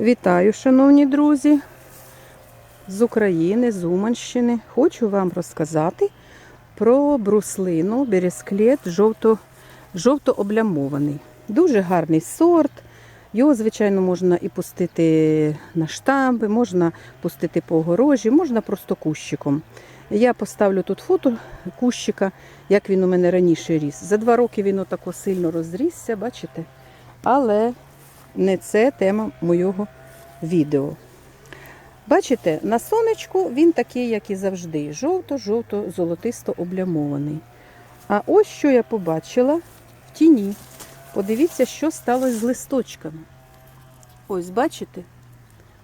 Вітаю, шановні друзі, з України, з Уманщини. Хочу вам розказати про бруслину бересклет жовто, жовто-облямований. Дуже гарний сорт. Його, звичайно, можна і пустити на штамби, можна пустити по огорожі, можна просто кущиком. Я поставлю тут фото кущика, як він у мене раніше ріс. За два роки він отако сильно розрісся, бачите? Але не це тема моєго відео. Бачите, на сонечку він такий, як і завжди, жовто-жовто-золотисто облямований. А ось що я побачила в тіні. Подивіться, що сталося з листочками. Ось, бачите?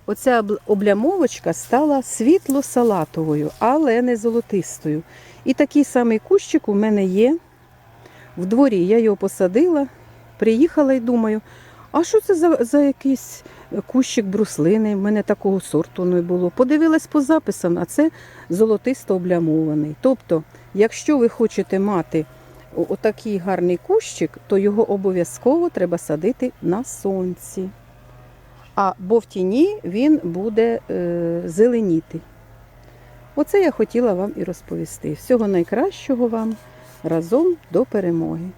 Оця облямовочка стала світло-салатовою, але не золотистою. І такий самий кущик у мене є в дворі. Я його посадила, приїхала і думаю, а що це за, за якийсь кущик бруслини? В мене такого сорту не було. Подивилась по записам, а це золотисто облямований. Тобто, якщо ви хочете мати отакий гарний кущик, то його обов'язково треба садити на сонці. А бо в тіні він буде е, зеленіти. Оце я хотіла вам і розповісти. Всього найкращого вам разом до перемоги.